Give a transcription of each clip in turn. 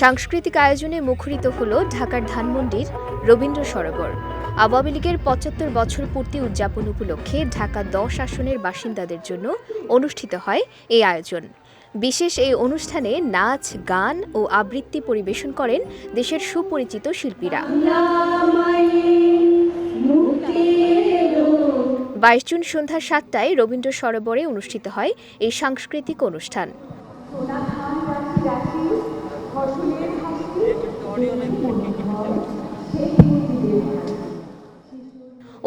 সাংস্কৃতিক আয়োজনে মুখরিত হল ঢাকার ধানমন্ডির রবীন্দ্র সরোবর। আওয়ামী লীগের পঁচাত্তর বছর পূর্তি উদযাপন উপলক্ষে ঢাকা দশ আসনের বাসিন্দাদের জন্য অনুষ্ঠিত হয় এই আয়োজন। বিশেষ এই অনুষ্ঠানে নাচ, গান ও আবৃত্তি পরিবেশন করেন দেশের সুপরিচিত শিল্পীরা। বাইশ জুন সন্ধ্যা সাতটায় রবীন্দ্র সরোবরে অনুষ্ঠিত হয় এই সাংস্কৃতিক অনুষ্ঠান।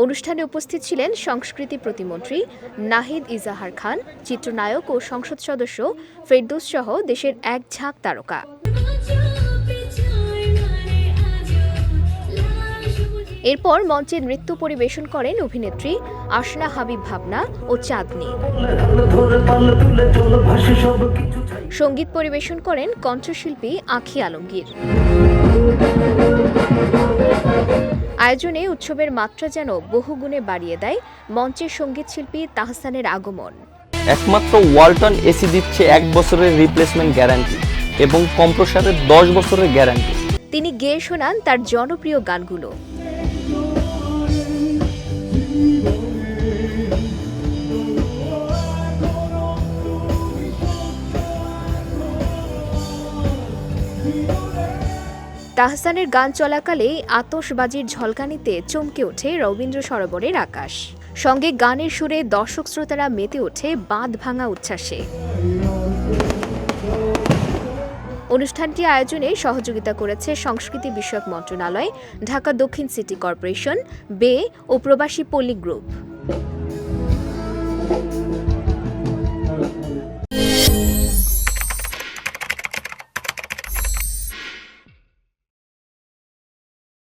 অনুষ্ঠানে উপস্থিত ছিলেন সংস্কৃতি প্রতিমন্ত্রী নাহিদ ইজাহার খান, চিত্রনায়ক ও সংসদ সদস্য ফেরদৌস সহ দেশের এক ঝাঁক তারকা। এরপর মঞ্চে নৃত্য পরিবেশন করেন অভিনেত্রী আশনা হাবিব ভাবনা ও চাঁদনি। সংগীত পরিবেশন করেন কণ্ঠশিল্পী আখি আলমগীর। আয়োজনে উৎসবের মাত্রা যেন বহুগুণে বাড়িয়ে দেয় মঞ্চের সংগীত শিল্পী তাহসানের আগমন। একমাত্র ওয়ালটন এসি দিচ্ছে এক বছরের রিপ্লেসমেন্ট গ্যারান্টি এবং কম্প্রসারের দশ বছরের গ্যারান্টি তিনি গেয়ে শোনান তার জনপ্রিয় গানগুলো। তাহসানের গান চলাকালে আতশবাজির ঝলকানিতে চমকে ওঠে রবীন্দ্র সরোবরের আকাশ। সঙ্গে গানের সুরে দর্শক শ্রোতারা মেতে ওঠে বাঁধ ভাঙা উচ্ছ্বাসে। অনুষ্ঠানটি আয়োজনে সহযোগিতা করেছে সংস্কৃতি বিষয়ক মন্ত্রণালয়, ঢাকা দক্ষিণ সিটি কর্পোরেশন, বে ও প্রবাসী পল্লী গ্রুপ।